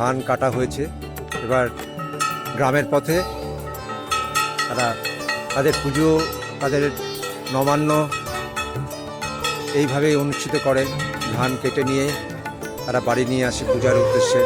ধান কাটা হয়েছে। এবার গ্রামের পথে তারা তাদের পুজো, তাদের নবান্ন এইভাবেই অনুষ্ঠিত করে। ধান কেটে নিয়ে তারা বাড়ি নিয়ে আসে পূজার উদ্দেশ্যে।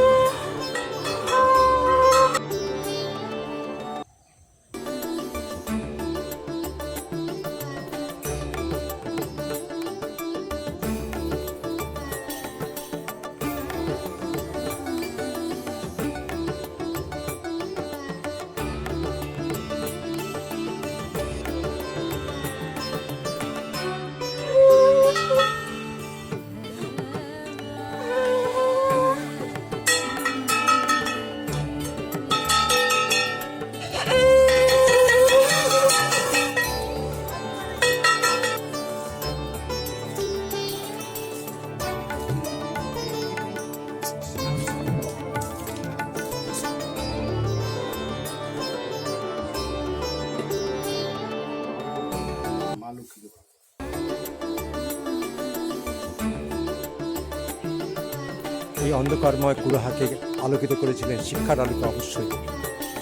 এই অন্ধকারময় কুড়াহাকে আলোকিত করেছিলেন শিক্ষার আলোকে অবশ্যই।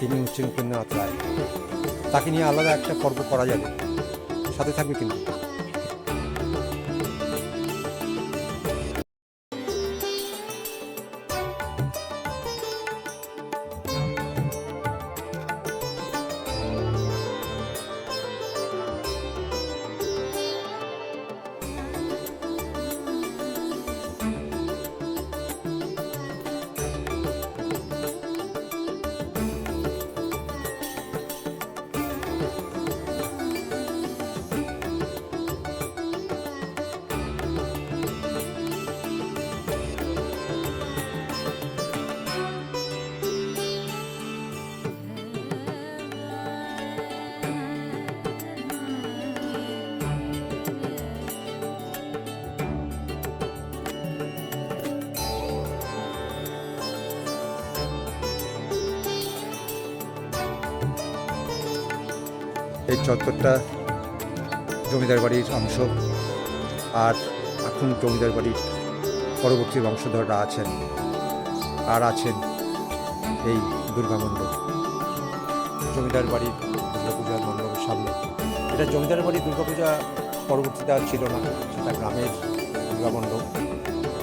তিনি হচ্ছেন রায়। তাকে নিয়ে আলাদা একটা পর্ব করা যাবে। সাথে থাকবে কিন্তু। এই চত্বরটা জমিদার বাড়ির অংশ আর এখন জমিদার বাড়ির পরবর্তী বংশধররা আছেন আর আছেন এই দুর্গা মণ্ডপ জমিদার বাড়ির দুর্গাপূজার মণ্ডপের সামনে। এটা জমিদার বাড়ির দুর্গাপূজা পরবর্তীতে আর ছিল না, সেটা গ্রামের দুর্গা মণ্ডপ।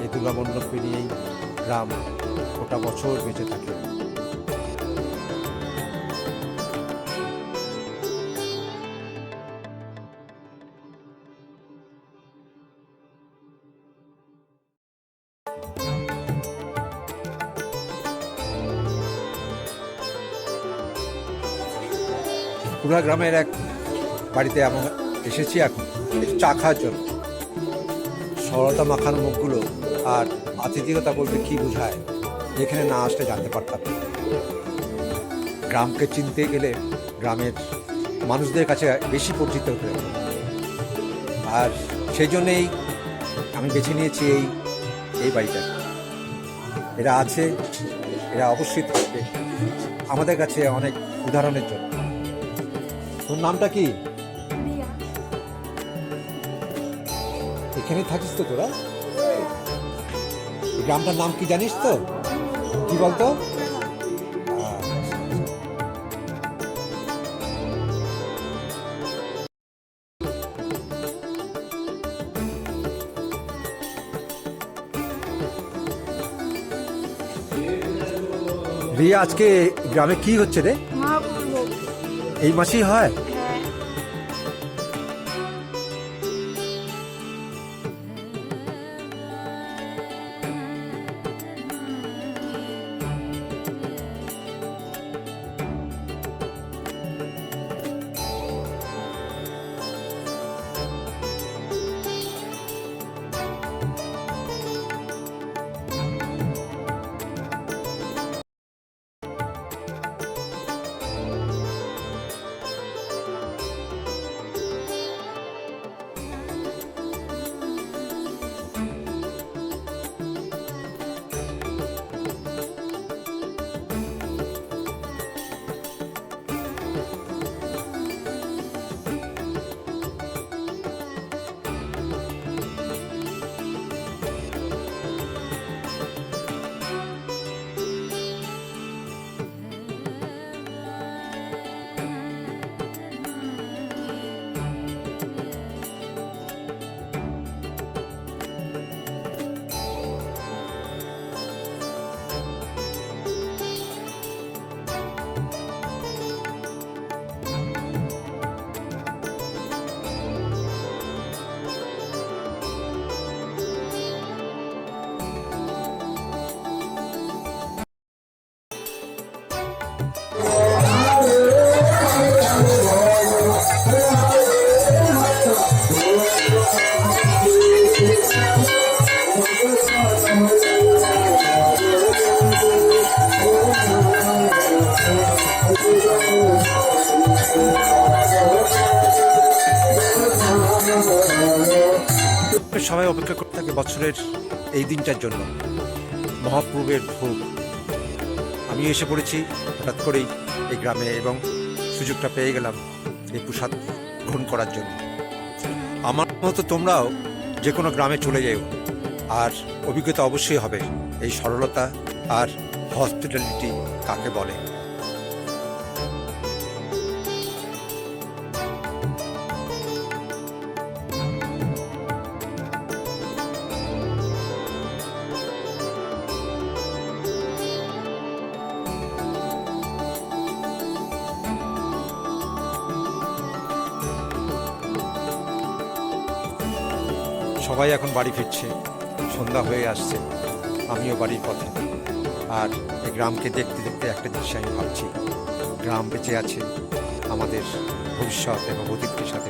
এই দুর্গা মণ্ডপকে নিয়েই গ্রাম গোটা বছর বেঁচে থাকে। কুড়া গ্রামের এক বাড়িতে আমরা এসেছি এখন, চা খাওয়ার জন্য। সরলতা মাখানো মুখগুলো আর আতিথিকতা বলতে কি বোঝায়, এখানে না আসলে জানতে পারতাম গ্রামকে চিনতে গেলে গ্রামের মানুষদের কাছে বেশি পরিচিত হতে হবে। আর সেই জন্যেই আমি বেছে নিয়েছি এই এই বাড়িটা। এরা আছে, এরা অবশ্যই থাকবে। আমাদের কাছে অনেক উদাহরণের জন্য। তোর নামটা কি? এখানে থাকিস তো তোরা? এই গ্রামটার নাম কি জানিস তো? কি বলতো? রিয়া আজকে গ্রামে কি হচ্ছে রে? এই মাসেই হয়? সবাই অপেক্ষা করতে থাকে বছরের এই দিনটার জন্য। মহাপ্রভুর ভোগ। আমি এসে পড়েছি, হঠাৎ করেই এই গ্রামে এবং সুযোগটা পেয়ে গেলাম এই প্রসাদ গ্রহণ করার জন্য। আমার মতো তোমরাও যে কোনো গ্রামে চলে যাই আর অভিজ্ঞতা অবশ্যই হবে এই সরলতা আর হসপিটালিটি কাকে বলে? সবাই এখন বাড়ি ফিরছে। সন্ধ্যা হয়ে আসছে। আমিও বাড়ির পথে। আর এই গ্রামকে দেখতে দেখতে একটা জিনিস আমি ভাবছি। গ্রাম বেঁচে আছে। আমাদের ভবিষ্যৎ এবং অতীতের সাথে